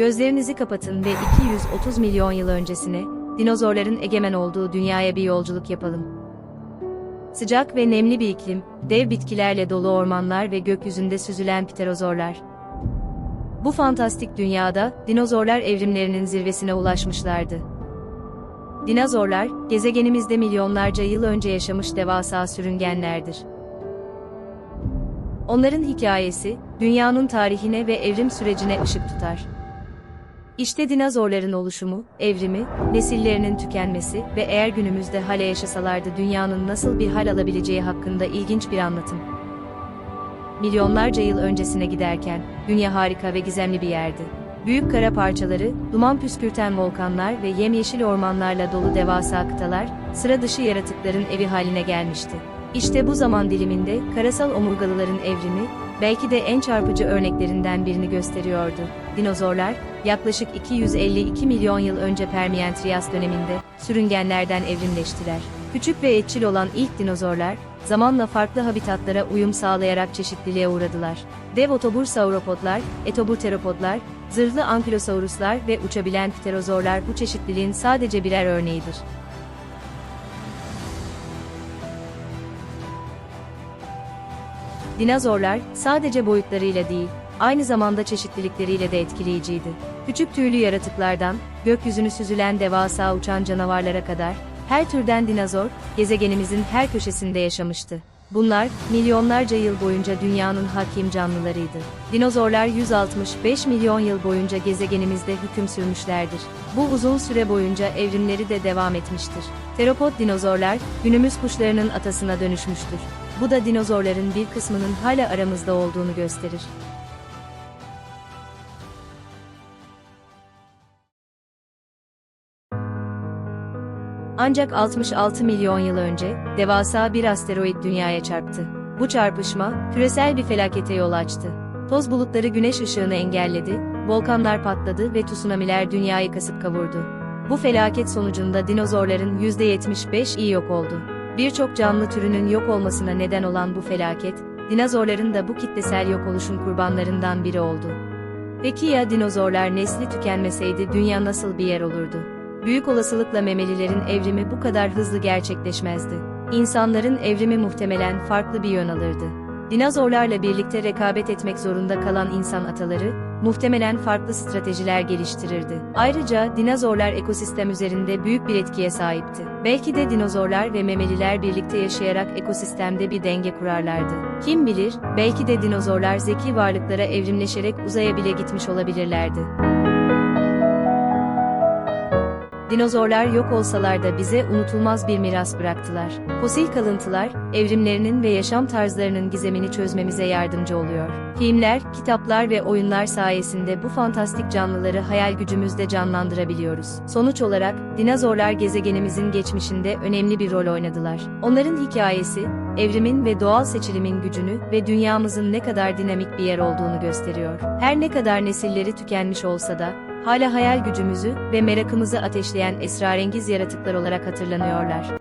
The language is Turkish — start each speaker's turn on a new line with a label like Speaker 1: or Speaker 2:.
Speaker 1: Gözlerinizi kapatın ve 230 milyon yıl öncesine, dinozorların egemen olduğu dünyaya bir yolculuk yapalım. Sıcak ve nemli bir iklim, dev bitkilerle dolu ormanlar ve gökyüzünde süzülen pterozorlar. Bu fantastik dünyada, dinozorlar evrimlerinin zirvesine ulaşmışlardı. Dinozorlar, gezegenimizde milyonlarca yıl önce yaşamış devasa sürüngenlerdir. Onların hikayesi, dünyanın tarihine ve evrim sürecine ışık tutar. İşte dinozorların oluşumu, evrimi, nesillerinin tükenmesi ve eğer günümüzde hala yaşasalardı dünyanın nasıl bir hal alabileceği hakkında ilginç bir anlatım. Milyonlarca yıl öncesine giderken, dünya harika ve gizemli bir yerdi. Büyük kara parçaları, duman püskürten volkanlar ve yemyeşil ormanlarla dolu devasa kıtalar, sıra dışı yaratıkların evi haline gelmişti. İşte bu zaman diliminde, karasal omurgalıların evrimi, belki de en çarpıcı örneklerinden birini gösteriyordu. Dinozorlar, yaklaşık 252 milyon yıl önce Permiyen Trias döneminde, sürüngenlerden evrimleştiler. Küçük ve etçil olan ilk dinozorlar, zamanla farklı habitatlara uyum sağlayarak çeşitliliğe uğradılar. Dev otobur sauropodlar, etobur teropodlar, zırhlı ankilosauruslar ve uçabilen pterozorlar bu çeşitliliğin sadece birer örneğidir. Dinozorlar, sadece boyutlarıyla değil, aynı zamanda çeşitlilikleriyle de etkileyiciydi. Küçük tüylü yaratıklardan, gökyüzünü süzülen devasa uçan canavarlara kadar, her türden dinozor, gezegenimizin her köşesinde yaşamıştı. Bunlar, milyonlarca yıl boyunca dünyanın hakim canlılarıydı. Dinozorlar 165 milyon yıl boyunca gezegenimizde hüküm sürmüşlerdir. Bu uzun süre boyunca evrimleri de devam etmiştir. Teropod dinozorlar, günümüz kuşlarının atasına dönüşmüştür. Bu da dinozorların bir kısmının hala aramızda olduğunu gösterir. Ancak 66 milyon yıl önce, devasa bir asteroid dünyaya çarptı. Bu çarpışma, küresel bir felakete yol açtı. Toz bulutları güneş ışığını engelledi, volkanlar patladı ve tsunamiler dünyayı kasıp kavurdu. Bu felaket sonucunda dinozorların %75'i yok oldu. Birçok canlı türünün yok olmasına neden olan bu felaket, dinozorların da bu kitlesel yok oluşun kurbanlarından biri oldu. Peki ya dinozorlar nesli tükenmeseydi dünya nasıl bir yer olurdu? Büyük olasılıkla memelilerin evrimi bu kadar hızlı gerçekleşmezdi. İnsanların evrimi muhtemelen farklı bir yön alırdı. Dinozorlarla birlikte rekabet etmek zorunda kalan insan ataları, muhtemelen farklı stratejiler geliştirirdi. Ayrıca dinozorlar ekosistem üzerinde büyük bir etkiye sahipti. Belki de dinozorlar ve memeliler birlikte yaşayarak ekosistemde bir denge kurarlardı. Kim bilir, belki de dinozorlar zeki varlıklara evrimleşerek uzaya bile gitmiş olabilirlerdi. Dinozorlar yok olsalar da bize unutulmaz bir miras bıraktılar. Fosil kalıntılar, evrimlerinin ve yaşam tarzlarının gizemini çözmemize yardımcı oluyor. Filmler, kitaplar ve oyunlar sayesinde bu fantastik canlıları hayal gücümüzde canlandırabiliyoruz. Sonuç olarak, dinozorlar gezegenimizin geçmişinde önemli bir rol oynadılar. Onların hikayesi, evrimin ve doğal seçilimin gücünü ve dünyamızın ne kadar dinamik bir yer olduğunu gösteriyor. Her ne kadar nesilleri tükenmiş olsa da, hala hayal gücümüzü ve merakımızı ateşleyen esrarengiz yaratıklar olarak hatırlanıyorlar.